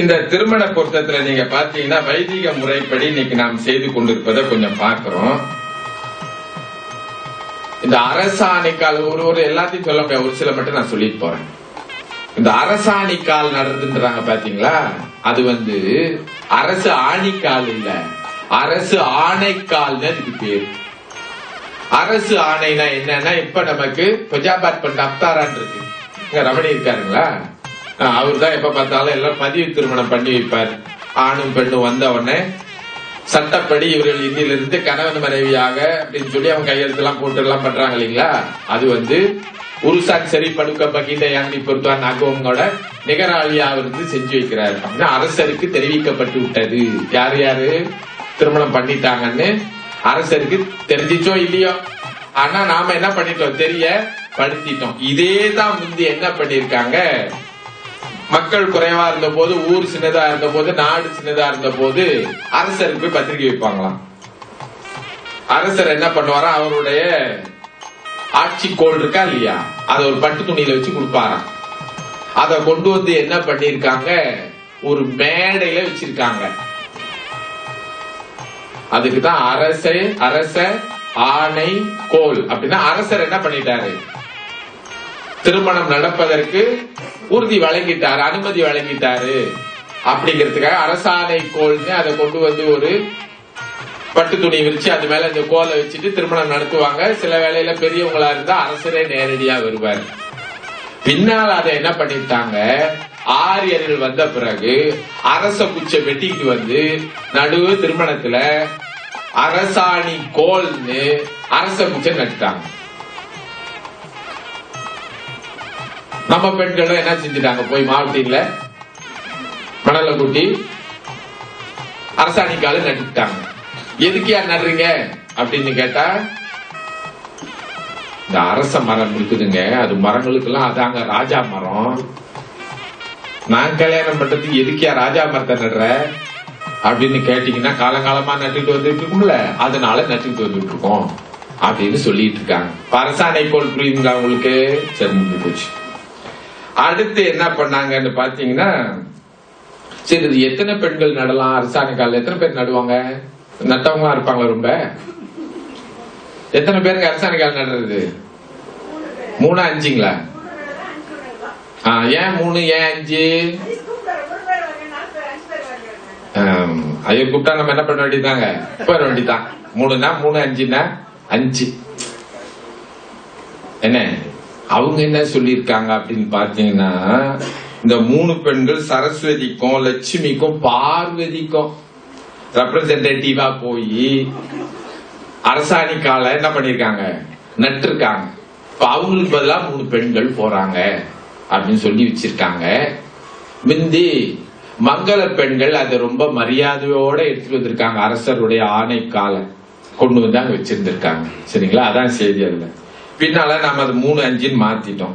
இந்த திருமண பொருத்தத்துல நீங்க பாத்தீங்கன்னா வைதிக முறைப்படி இன்னைக்கு நாம் செய்து கொண்டிருப்பதை கொஞ்சம் பார்க்கிறோம். இந்த அரசாணிக்கால் ஒரு ஒரு எல்லாத்தையும் சொல்ல முடியாது. ஒரு சில மட்டும் நான் சொல்லிட்டு போறேன். இந்த அரசாணிக்கால் நடந்துன்றாங்க பாத்தீங்களா? அது வந்து அரசு ஆணிக்கால் இல்ல. அரசு ஆணைக்கால்னு அதுக்கு பேர். அரசு ஆணைனா என்னன்னா இப்ப நமக்கு பிரஜாபாத் பண்ண அப்தாரான் இருக்கு. இங்க ரமணி இருக்காருங்களா? அவர் தான் எப்ப பார்த்தாலும் எல்லாம் பதிவு திருமணம் பண்ணி வைப்பார். ஆணும் பெண்ணும் வந்த உடனே சட்டப்படி இவர்கள் இன்னிலிருந்து கணவன் மனைவியாக அப்படின்னு சொல்லி அவங்க கையெழுத்து எல்லாம் போட்டு எல்லாம் பண்றாங்க இல்லைங்களா? அது வந்து உருசான் சரி படுக்க பகிந்த யாங்கி பொறுத்தான் நாகவங்களோட நிகராளியா இருந்து செஞ்சு வைக்கிறார். அப்படின்னா அரசருக்கு தெரிவிக்கப்பட்டு விட்டது. யார் யாரு? திருமணம் பண்ணிட்டாங்கன்னு அரசருக்கு தெரிஞ்சிச்சோ இல்லையோ? ஆனா நாம என்ன பண்ணிட்டோம்? தெரிய படுத்திட்டோம். இதே தான் முந்தி என்ன பண்ணிருக்காங்க மக்கள் குறைவா இருந்த போது ஊர் சின்னதா இருந்த போது நாடு சின்னதா இருந்த போது அரசருக்கு போய் பத்திரிகை வைப்பாங்களாம். அரசர் என்ன பண்ணுவாரா அவருடைய ஆட்சி கோல் இருக்கா இல்லையா? அதை ஒரு பட்டு துணியில வச்சு கொடுப்பாராம். அதை கொண்டு வந்து என்ன பண்ணிருக்காங்க ஒரு மேடையில வச்சிருக்காங்க. அதுக்குதான் அரச அரச ஆணை கோல். அப்படின்னா அரசர் என்ன பண்ணிட்டாரு? திருமணம் நடப்பதற்கு உறுதி வழங்கிட்டாரு அனுமதி வழங்கிட்டாரு. அப்படிங்கிறதுக்காக அரசாணை கோல்னு அதை கொண்டு வந்து ஒரு பட்டு துணி விரிச்சு அது மேல இந்த கோலை வச்சுட்டு திருமணம் நடத்துவாங்க. சில வேளையில பெரியவங்களா இருந்தா அரசரே நேரடியா வருவார். பின்னால் அதை என்ன பண்ணிட்டாங்க? ஆரியர்கள் வந்த பிறகு அரச குச்சை வெட்டிக்கு வந்து நடுவு திருமணத்துல அரசாணி கோல்னு அரச குச்சை நட்டாங்க நம்ம பெண்களும் என்ன செஞ்சுட்டாங்க? போய் மாவட்டீன்ல மணலை கூட்டி அரசாணிக்கால நட்டுட்டாங்க. எதுக்கு யார் நடுறீங்க? அப்படின்னு கேட்டா இந்த அரச மரம் இருக்குதுங்க. அது மரங்களுக்கெல்லாம் அதாங்க ராஜா மரம். நான் கல்யாணம் பண்றதுக்கு எதுக்கியா ராஜா மரத்தை நடுற? அப்படின்னு கேட்டீங்கன்னா காலங்காலமா நட்டுட்டு வந்துட்டு இருக்கும்ல அதனால நட்டுட்டு வந்துட்டு இருக்கோம் அப்படின்னு சொல்லிட்டு இருக்காங்க. இப்ப அரசாணை போல் புரியுதுங்களா உங்களுக்கு? சரி முடிஞ்சு போச்சு. அடுத்து என்ன பண்ணாங்கன்னு பாத்தீங்கன்னா சரி இது எத்தனை பெண்கள் நடலாம்? அரசாணை காலில் எத்தனை பேர் நடுவாங்க? நட்டவங்களா இருப்பாங்க ரொம்ப? எத்தனை பேருக்கு அரசாணை கால் நடுறது? மூணா அஞ்சுங்களா? ஆ, ஏன் மூணு ஏன் அஞ்சு? ஐயோ கூப்பிட்டா நம்ம என்ன பண்ண வேண்டியதாங்க போயிட வேண்டியதான் மூணுனா மூணு அஞ்சுனா அஞ்சு. என்ன? அவங்க என்ன சொல்லியிருக்காங்க அப்படின்னு பாத்தீங்கன்னா இந்த மூணு பெண்கள் சரஸ்வதிக்கும் லட்சுமிக்கும் பார்வதிக்கும் ரெப்ரசன்டேட்டிவா போய் அரசாணிக்கால என்ன பண்ணிருக்காங்க நட்டிருக்காங்க. இப்ப அவங்களுக்கு பதிலாக மூணு பெண்கள் போறாங்க அப்படின்னு சொல்லி வச்சிருக்காங்க. முந்தி மங்கள பெண்கள் அதை ரொம்ப மரியாதையோட எடுத்துட்டு வந்திருக்காங்க. அரசருடைய ஆணைக்கால கொண்டு வந்து அங்க வச்சிருந்திருக்காங்க. சரிங்களா? அதான் செய்தி அதுல. பின்னால நாம அது மூணு அஞ்சுன்னு மாத்திட்டோம்.